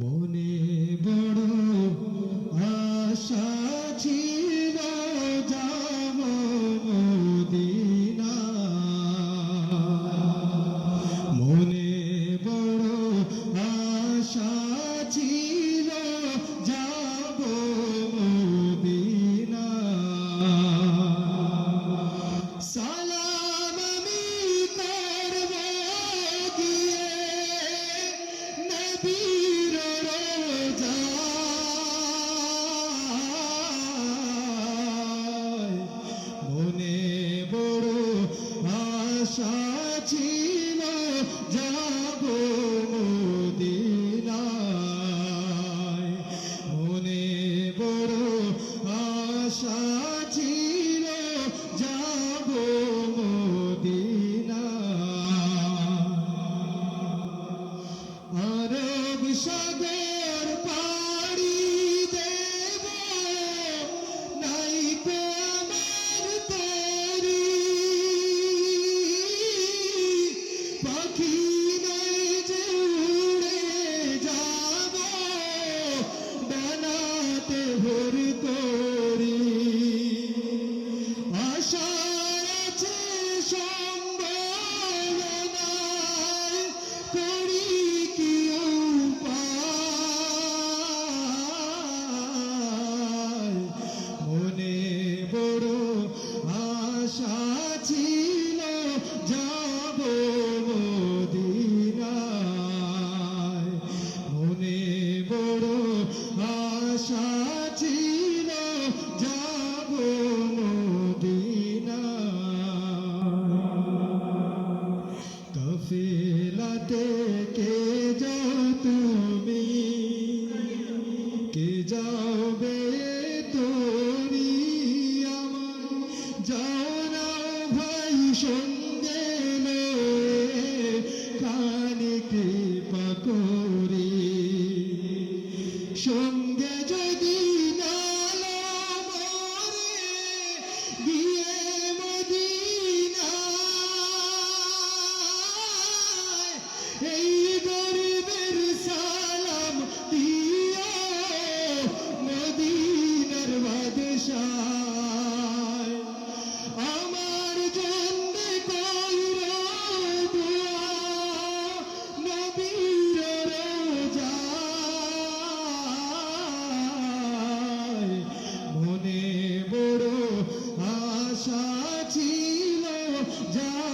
মনে বড় আশা ছিল। পরিষদের shanti যারা